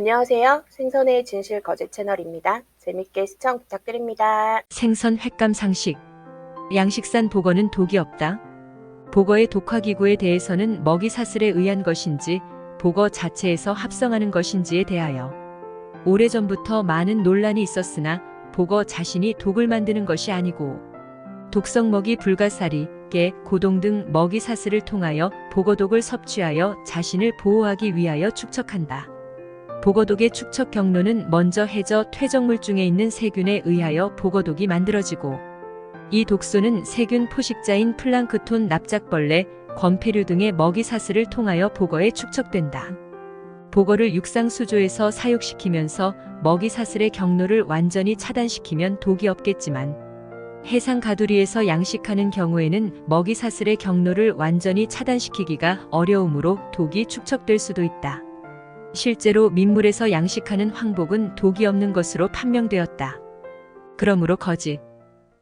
안녕하세요. 생선의 진실 거짓 채널입니다. 재밌게 시청 부탁드립니다. 생선 횟감 상식. 양식산 복어는 독이 없다. 복어의 독화기구에 대해서는 먹이 사슬에 의한 것인지 복어 자체에서 합성하는 것인지에 대하여 오래전부터 많은 논란이 있었으나 복어 자신이 독을 만드는 것이 아니고 독성 먹이 불가사리, 깨, 고동 등 먹이 사슬을 통하여 복어독을 섭취하여 자신을 보호하기 위하여 축척한다. 복어독의 축척 경로는 먼저 해저 퇴적물 중에 있는 세균에 의하여 복어독이 만들어지고 이 독소는 세균 포식자인 플랑크톤 납작벌레, 권폐류 등의 먹이 사슬을 통하여 복어에 축척된다. 복어를 육상 수조에서 사육시키면서 먹이 사슬의 경로를 완전히 차단시키면 독이 없겠지만 해상 가두리에서 양식하는 경우에는 먹이 사슬의 경로를 완전히 차단시키기가 어려우므로 독이 축척될 수도 있다. 실제로 민물에서 양식하는 황복은 독이 없는 것으로 판명되었다. 그러므로 거짓,